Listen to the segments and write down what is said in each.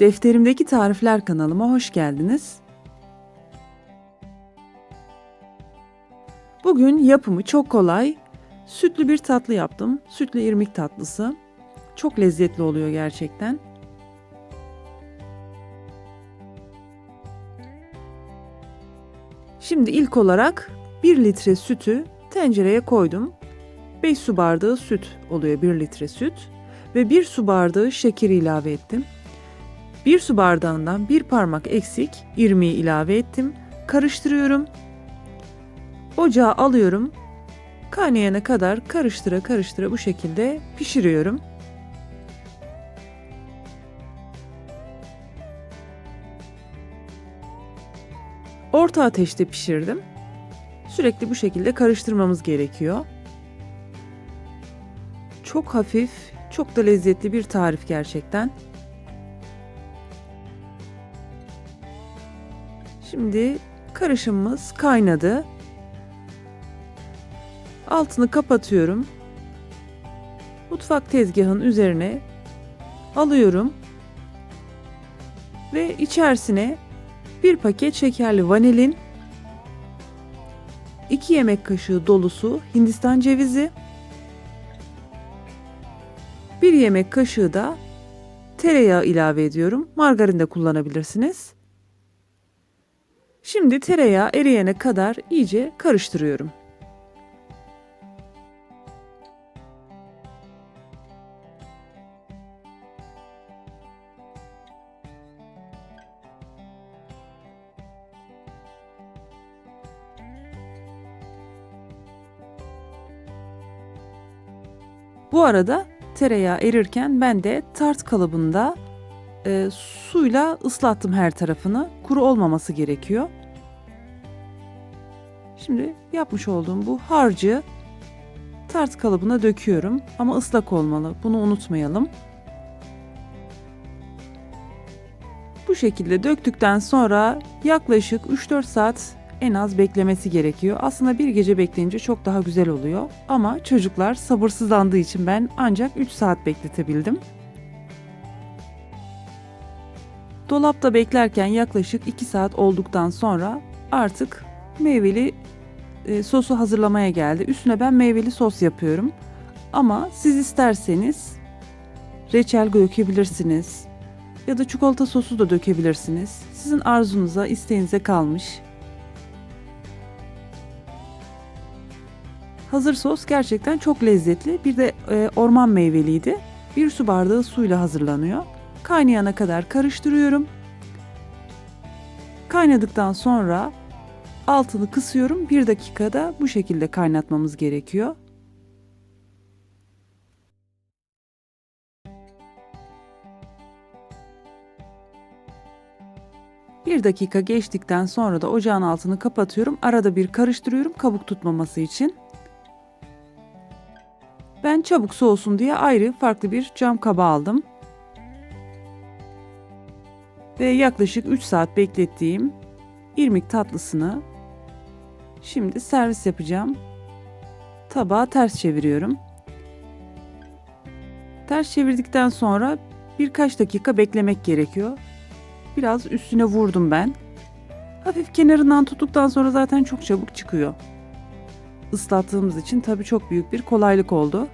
Defterimdeki Tarifler kanalıma hoş geldiniz. Bugün yapımı çok kolay, sütlü bir tatlı yaptım. Sütlü irmik tatlısı. Çok lezzetli oluyor gerçekten. Şimdi ilk olarak 1 litre sütü tencereye koydum. 5 su bardağı süt oluyor 1 litre süt ve 1 su bardağı şeker ilave ettim. 1 su bardağından bir parmak eksik irmiği ilave ettim. Karıştırıyorum. Ocağa alıyorum. Kaynayana kadar karıştıra karıştıra bu şekilde pişiriyorum. Orta ateşte pişirdim. Sürekli bu şekilde karıştırmamız gerekiyor. Çok hafif, çok da lezzetli bir tarif gerçekten. Şimdi karışımımız kaynadı. Altını kapatıyorum. Mutfak tezgahın üzerine alıyorum. Ve içerisine bir paket şekerli vanilin, 2 yemek kaşığı dolusu Hindistan cevizi, 1 yemek kaşığı da tereyağı ilave ediyorum. Margarin de kullanabilirsiniz. Şimdi tereyağı eriyene kadar iyice karıştırıyorum. Bu arada tereyağı erirken ben de tart kalıbında e, suyla ıslattım her tarafını. Kuru olmaması gerekiyor. Şimdi yapmış olduğum bu harcı tart kalıbına döküyorum ama ıslak olmalı. Bunu unutmayalım. Bu şekilde döktükten sonra yaklaşık 3-4 saat en az beklemesi gerekiyor. Aslında bir gece bekleyince çok daha güzel oluyor. Ama çocuklar sabırsızlandığı için ben ancak 3 saat bekletebildim. Dolapta beklerken yaklaşık 2 saat olduktan sonra artık meyveli e, sosu hazırlamaya geldi. Üstüne ben meyveli sos yapıyorum. Ama siz isterseniz reçel dökebilirsiniz ya da çikolata sosu da dökebilirsiniz. Sizin arzunuza, isteğinize kalmış. Hazır sos gerçekten çok lezzetli. Bir de e, orman meyveliydi. Bir su bardağı suyla hazırlanıyor. Kaynayana kadar karıştırıyorum. Kaynadıktan sonra altını kısıyorum. Bir dakikada bu şekilde kaynatmamız gerekiyor. Bir dakika geçtikten sonra da ocağın altını kapatıyorum. Arada bir karıştırıyorum kabuk tutmaması için. Ben çabuk soğusun diye ayrı farklı bir cam kaba aldım. Ve yaklaşık 3 saat beklettiğim irmik tatlısını şimdi servis yapacağım. Tabağa ters çeviriyorum. Ters çevirdikten sonra birkaç dakika beklemek gerekiyor. Biraz üstüne vurdum ben. Hafif kenarından tuttuktan sonra zaten çok çabuk çıkıyor ıslattığımız için tabii çok büyük bir kolaylık oldu.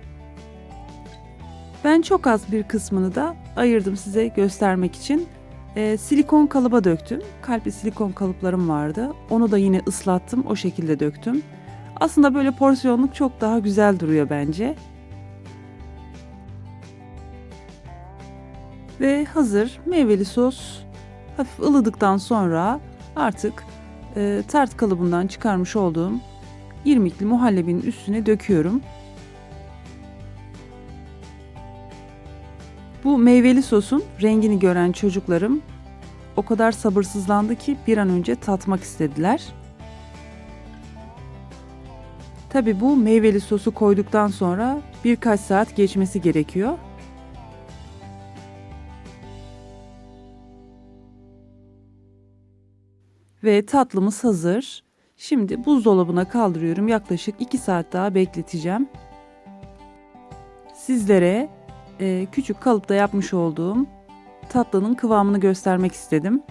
Ben çok az bir kısmını da ayırdım size göstermek için. E, silikon kalıba döktüm. Kalpli silikon kalıplarım vardı. Onu da yine ıslattım. O şekilde döktüm. Aslında böyle porsiyonluk çok daha güzel duruyor bence. Ve hazır meyveli sos hafif ılıdıktan sonra artık e, tart kalıbından çıkarmış olduğum irmikli muhallebinin üstüne döküyorum. Bu meyveli sosun rengini gören çocuklarım o kadar sabırsızlandı ki bir an önce tatmak istediler. Tabi bu meyveli sosu koyduktan sonra birkaç saat geçmesi gerekiyor. Ve tatlımız hazır. Şimdi buzdolabına kaldırıyorum. Yaklaşık 2 saat daha bekleteceğim. Sizlere e, küçük kalıpta yapmış olduğum tatlının kıvamını göstermek istedim.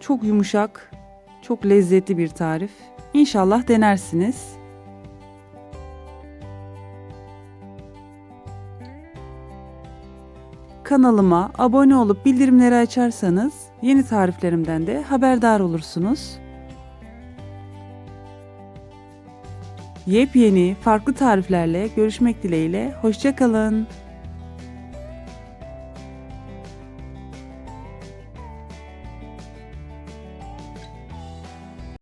Çok yumuşak, çok lezzetli bir tarif. İnşallah denersiniz. Kanalıma abone olup bildirimleri açarsanız yeni tariflerimden de haberdar olursunuz. Yepyeni farklı tariflerle görüşmek dileğiyle hoşçakalın.